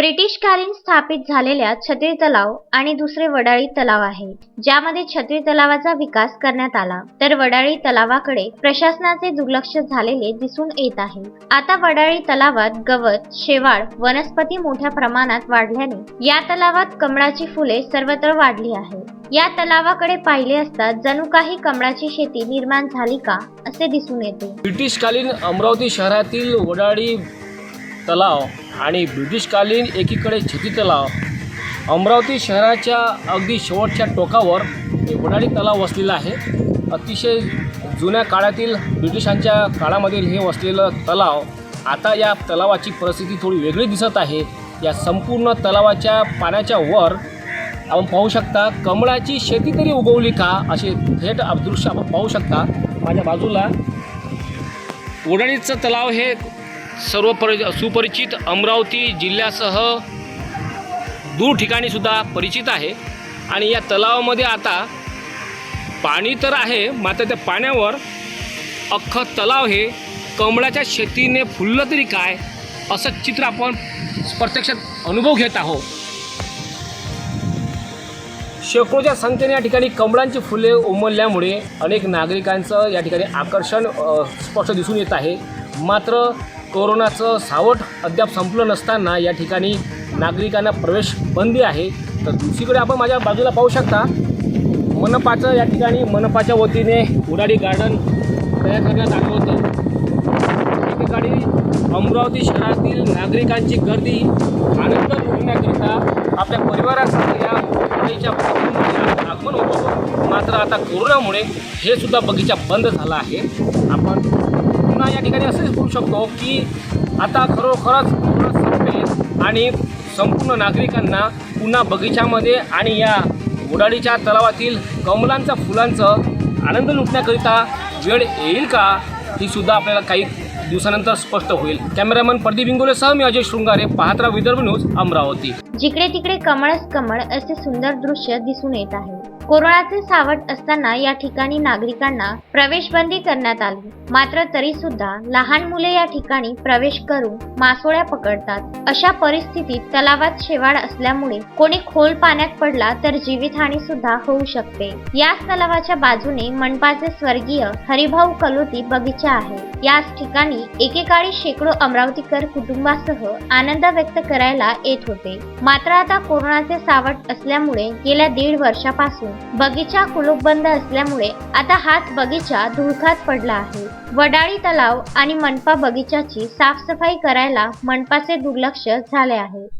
ब्रिटिशकालीन स्थापित झालेल्या छत्री तलाव आणि दुसरे वडाळी तलाव आहे ज्यामध्ये छत्री तलावाचा विकास करण्यात आला. तर वडाळी तलावाकडे प्रशासनाचे दुर्लक्ष झालेले दिसून येत आहे. आता वडाळी तलावात गवत शेवाळ वनस्पती मोठ्या प्रमाणात वाढल्याने या तलावात कमळाची फुले सर्वत्र वाढली आहे या तलावाकडे पाहिले असता जणू काही कमळाची शेती निर्माण झाली का असे दिसून येते. ब्रिटिशकालीन अमरावती शहरातील वडाळी तलाव आणि ब्रिटिशकालीन एकीकडे छती तलाव. अमरावती शहराच्या अगदी शेवटच्या टोकावर हे वडाळी तलाव वसलेला आहे. अतिशय जुन्या काळातील ब्रिटिशांच्या काळामधील हे वसलेलं तलाव आता या तलावाची परिस्थिती थोडी वेगळी दिसत आहे. या संपूर्ण तलावाच्या पाण्याच्या वर आपण पाहू शकता कमळाची शेती तरी उगवली का? असे थेट दृश्य आपण पाहू शकता. माझ्या बाजूला वडाळीचं तलाव हे सर्व परि सुपरिचित अमरावती जिल्ह्यासह दूर ठिकाणीसुद्धा परिचित आहे. आणि या तलावामध्ये आता पाणी तर आहे मात्र त्या पाण्यावर अख्खं तलाव हे कमळाच्या शेतीने फुललं तरी काय असं चित्र आपण प्रत्यक्षात अनुभव घेत आहोत. शेकडोच्या संख्येने या ठिकाणी कमळांची फुले उमलल्यामुळे अनेक नागरिकांचं या ठिकाणी आकर्षण स्पष्ट दिसून येत आहे. मात्र कोरोनाचं सावट अद्याप संपलं नसताना या ठिकाणी नागरिकांना प्रवेश बंदी आहे. तर दुसरीकडे आपण माझ्या बाजूला पाहू शकता मनपाचं या ठिकाणी मनपाच्या वतीने उडाडी गार्डन तयार करण्यात आलं होतं. ठिकाणी अमरावती शहरातील नागरिकांची गर्दी आनंद लुटण्याकरिता आपल्या परिवारासह या बगीच्या आगमन होतं. मात्र आता कोरोनामुळे हे सुद्धा बगीचा बंद झाला आहे. आपण पुन्हा या ठिकाणी असंच बोलू शकतो की आता खरोखरच कोरोना संपेल आणि संपूर्ण नागरिकांना पुन्हा बगीच्यामध्ये आणि या उडाळीच्या तलावातील कमलांचा फुलांचं आनंद लुटण्याकरिता वेळ येईल का ही सुद्धा आपल्याला काही दिवसानंतर स्पष्ट होईल. कॅमेरामन प्रदीप इंगोलेसह मी अजय शृंगारे पाहत्रा विदर्भ न्यूज अमरावती. जिकडे तिकडे कमळच कमळ असे सुंदर दृश्य दिसून येत आहे. कोरोनाचे सावट असताना या ठिकाणी नागरिकांना प्रवेशबंदी करण्यात आली. मात्र तरी सुद्धा लहान मुले या ठिकाणी प्रवेश करून मासोळ्या पकडतात. अशा परिस्थितीत तलावात शेवाळ असल्यामुळे कोणी खोल पाण्यात पडला तर जीवितहानी सुद्धा होऊ शकते. याच तलावाच्या बाजूने मनपाचे स्वर्गीय हरिभाऊ कलोती बगीचा आहे. याच ठिकाणी एकेकाळी शेकडो अमरावतीकर कुटुंबासह आनंद व्यक्त करायला येत होते. मात्र आता कोरोनाचे सावट असल्यामुळे गेल्या दीड वर्षापासून बगीचा कुलूपबंद असल्यामुळे आता हाच बगीचा धुळखात पडला आहे. वडाळी तलाव आणि मनपा बगीचाची साफसफाई करायला मनपाचे दुर्लक्ष झाले आहे.